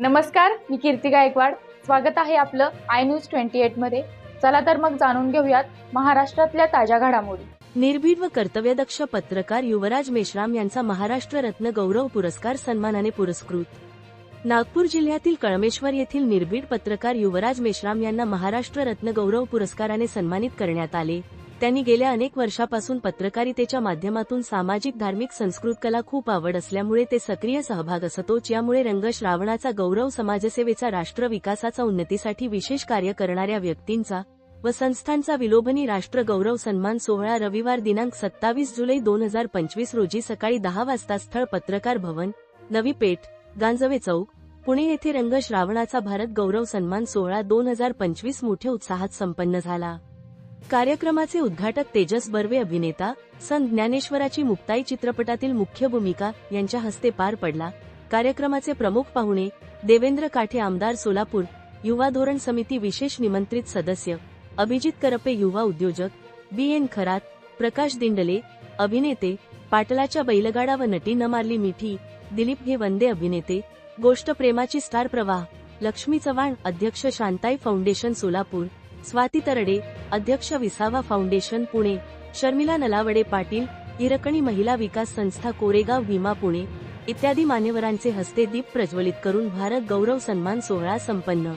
नमस्कार मी कीर्ती गायकवाड. स्वागत आहे आपलं आय न्यूज ट्वेंटी एटमध्ये. चला तर मग जाणून घेऊयात महाराष्ट्रातल्या ताज्या घडामोडी. निर्भीड व कर्तव्यदक्ष पत्रकार युवराज मेश्राम यांचा महाराष्ट्र रत्न गौरव पुरस्कार सन्मानाने पुरस्कृत. नागपूर जिल्ह्यातील कळमेश्वर येथील निर्भीड पत्रकार युवराज मेश्राम यांना महाराष्ट्र रत्न गौरव पुरस्काराने सन्मानित करण्यात आले. त्यांनी गेल्या अनेक वर्षापासून पत्रकारितेच्या माध्यमातून सामाजिक धार्मिक संस्कृत कला खूप आवड असल्यामुळे ते सक्रिय सहभाग असतोच यामुळे रंग श्रावणाचा गौरव समाजसेवेचा राष्ट्र विकासाचा उन्नतीसाठी विशेष कार्य करणाऱ्या व्यक्तींचा व संस्थांचा विलोभनी राष्ट्र गौरव सन्मान सोहळा रविवार दिनांक सत्तावीस जुलै दोन हजार पंचवीस रोजी सकाळी दहा वाजता स्थळ पत्रकार भवन नवी पेठ गांजवे चौक पुणे येथे रंग श्रावणाचा भारत गौरव सन्मान सोहळा दोन हजार पंचवीस मोठ्या उत्साहात संपन्न झाला. कार्यक्रमाचे उद्घाटक तेजस बर्वे अभिनेता संत ज्ञानेश्वराची मुक्ताई चित्रपटातील मुख्य भूमिका यांच्या हस्ते पार पडला. कार्यक्रमाचे प्रमुख पाहुणे देवेंद्र काठे आमदार सोलापूर युवा धोरण समिती विशेष निमंत्रित सदस्य अभिजित करपे युवा उद्योजक बी एन खरात प्रकाश दिंडले अभिनेते पाटलाच्या बैलगाडा व नटी न मारली मिठी दिलीप हे वंदे अभिनेते गोष्ट प्रेमाची स्टार प्रवाह लक्ष्मी चव्हाण अध्यक्ष शांताई फाउंडेशन सोलापूर स्वाती तरडे अध्यक्ष विसावा फाउंडेशन पुणे. शर्मिला नलावडे पाटील हिरकणी महिला विकास संस्था कोरेगाव भीमा पुणे. इत्यादी मान्यवरांचे हस्ते दीप प्रज्वलित करून भारत गौरव सन्मान सोहळा संपन्न.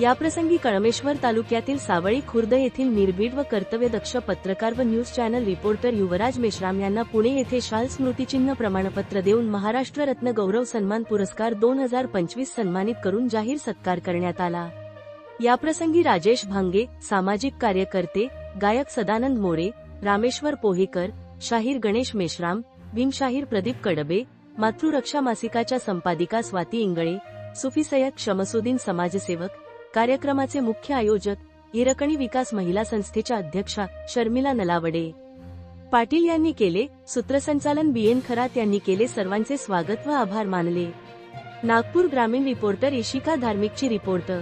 याप्रसंगी कळमेश्वर तालुक्यातील सावळी खुर्द येथील निर्भीड व कर्तव्यदक्ष पत्रकार व news channel reporter Yuvraj Meshram यांना पुणे येथे शाल स्मृतिचिन्ह प्रमाणपत्र देऊन महाराष्ट्र रत्न गौरव सन्मान पुरस्कार दोन हजार पंचवीस सन्मानित करून जाहीर सत्कार करण्यात आला. याप्रसंगी राजेश भांगे सामाजिक कार्यकर्ते गायक सदानंद मोरे रामेश्वर पोहेकर शाहीर गणेश मेश्राम भीमशाहीर प्रदीप कडबे मातृरक्षा मासिकाच्या संपादिका स्वाती इंगळे सुफी सय्यद शमसुद्दीन समाजसेवक कार्यक्रमाचे मुख्य आयोजक हिरकणी विकास महिला संस्थेच्या अध्यक्षा शर्मिला नलावडे. पाटील यांनी केले सूत्रसंचालन बी एन खरात यांनी केले सर्वांचे स्वागत व आभार मानले. नागपूर ग्रामीण रिपोर्टर इशिका धार्मिकची रिपोर्टर